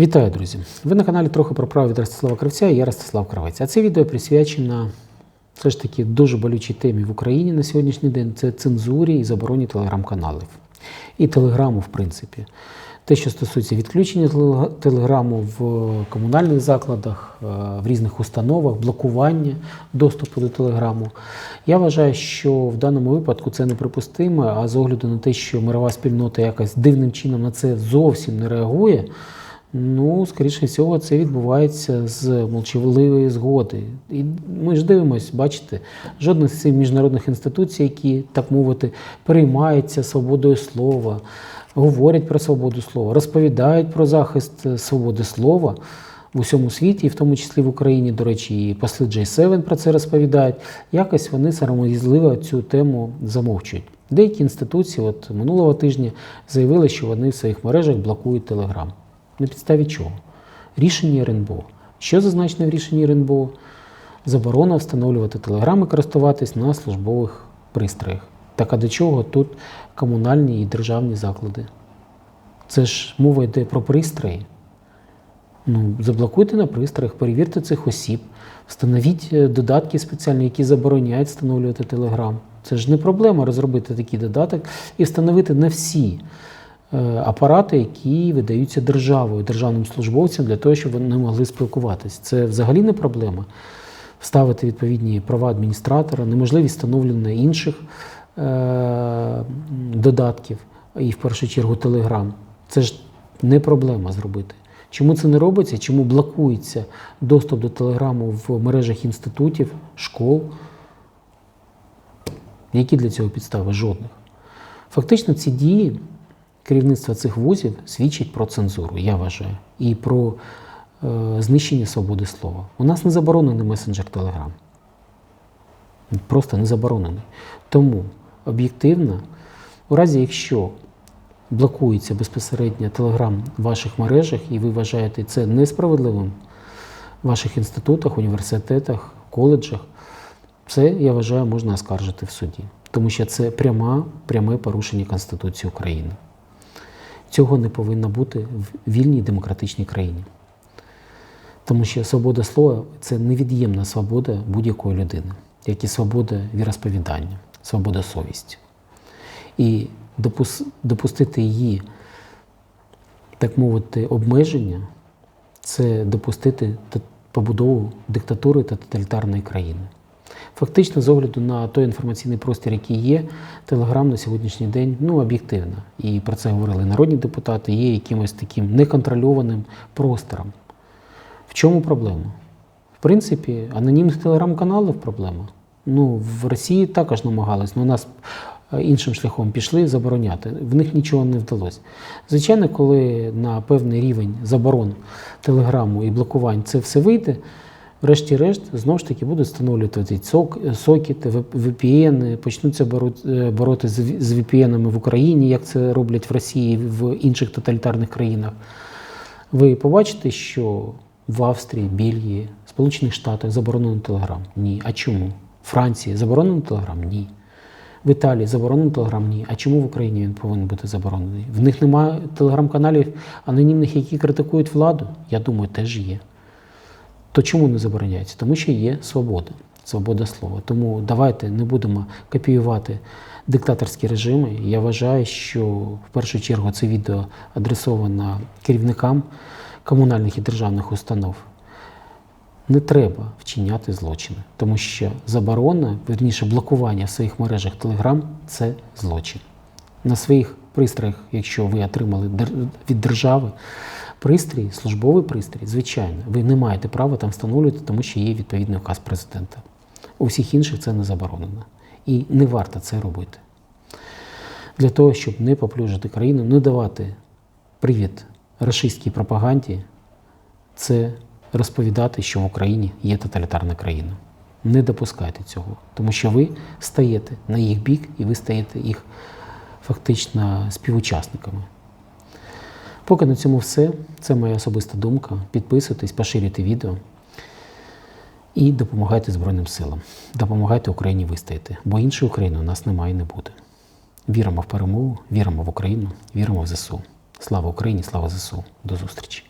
Вітаю, друзі! Ви на каналі трохи про право від Ростислава Кравця я Ростислав Кравець. А це відео присвячено все ж таки дуже болючій темі в Україні на сьогоднішній день це цензурі і забороні телеграм-каналів. І телеграму, в принципі. Те, що стосується відключення телеграму в комунальних закладах, е, в різних установах, блокування доступу до телеграму. Я вважаю, що в даному випадку це неприпустимо, а з огляду на те, що мирова спільнота якось дивним чином на це зовсім не реагує. Ну, скоріше всього, це відбувається з молчаливої згоди. І ми ж дивимося, бачите, жодна з цих міжнародних інституцій, які, так мовити, переймаються свободою слова, говорять про свободу слова, розповідають про захист е, свободи слова в усьому світі, і в тому числі в Україні, до речі, і посли J7 про це розповідають. Якось вони сором'язливо цю тему замовчують. Деякі інституції, от минулого тижня, заявили, що вони в своїх мережах блокують Телеграм. На підставі чого? Рішення РНБО. Що зазначено в рішенні РНБО? Заборона встановлювати телеграми користуватись на службових пристроях. Так а до чого тут комунальні і державні заклади? Це ж мова йде про пристрої. Ну, заблокуйте на пристроях, перевірте цих осіб, встановіть е, додатки спеціальні, які забороняють встановлювати Телеграм. Це ж не проблема розробити такий додаток і встановити на всі апарати, які видаються державою, державним службовцям для того, щоб вони могли спілкуватися. Це взагалі не проблема. Вставити відповідні права адміністратора, неможливість встановлення інших е, додатків, і в першу чергу Телеграм. Це ж не проблема зробити. Чому це не робиться? Чому блокується доступ до телеграму в мережах інститутів, школ? Які для цього підстави? Жодних. Фактично, ці дії керівництва цих вузів свідчать про цензуру, я вважаю, і про е, знищення свободи слова. У нас не заборонений месенджер Телеграм. Просто не заборонений. Тому об'єктивно, у разі якщо блокується безпосередньо Телеграм в ваших мережах, і ви вважаєте це несправедливим в ваших інститутах, університетах, коледжах, це, я вважаю, можна оскаржити в суді. Тому що це пряма, пряме порушення Конституції України. Цього не повинно бути в вільній демократичній країні. Тому що свобода слова це невід'ємна свобода будь-якої людини, як і свобода віросповідання, свобода совісті. І допус- допустити її, так мовити, обмеження це допустити побудову диктатури та тоталітарної країни. Фактично, з огляду на той інформаційний простір, який є, Телеграм на сьогоднішній день ну, об'єктивно, і про це говорили народні депутати, є якимось таким неконтрольованим простором. В чому проблема? В принципі, анонімних телеграм-каналів проблема. Ну, в Росії також намагались, але у нас е, іншим шляхом пішли забороняти. В них нічого не вдалося. Звичайно, коли на певний рівень заборон телеграму і блокувань це все вийде, врешті-решт знову ж таки будуть встановлювати ці сокети, VPN, почнуться е, бороти з VPN-ами в Україні, як це роблять в Росії в інших тоталітарних країнах. Ви побачите, що в Австрії, Бельгії, Сполучених Штатах заборонено Телеграм? Ні. А чому? В Франції заборонено Телеграм? Ні. В Італії заборонено Телеграм? Ні. А чому в Україні він повинен бути заборонений? В них немає телеграм-каналів анонімних, які критикують владу? Я думаю, теж є. То чому не забороняється? Тому що є свобода, свобода слова. Тому давайте не будемо копіювати диктаторські режими. Я вважаю, що в першу чергу це відео адресовано керівникам комунальних і державних установ. Не треба вчиняти злочини, тому що заборона, верніше блокування в своїх мережах Telegram – це злочин. На своїх пристроях, якщо ви отримали від держави пристрій, службовий пристрій, звичайно, ви не маєте права там встановлювати, тому що є відповідний указ президента. У всіх інших це не заборонено. І не варто це робити. Для того, щоб не поплюжити країну, не давати привід рашистській пропаганді, це розповідати, що в Україні є тоталітарна країна. Не допускайте цього, тому що ви стаєте на їх бік і ви стаєте їх фактично співучасниками. Поки на цьому все. Це моя особиста думка. Підписуйтесь, поширюйте відео і допомагайте Збройним силам. Допомагайте Україні вистояти, бо іншої України у нас немає і не буде. Віримо в перемогу, віримо в Україну, віримо в ЗСУ. Слава Україні, слава ЗСУ. До зустрічі!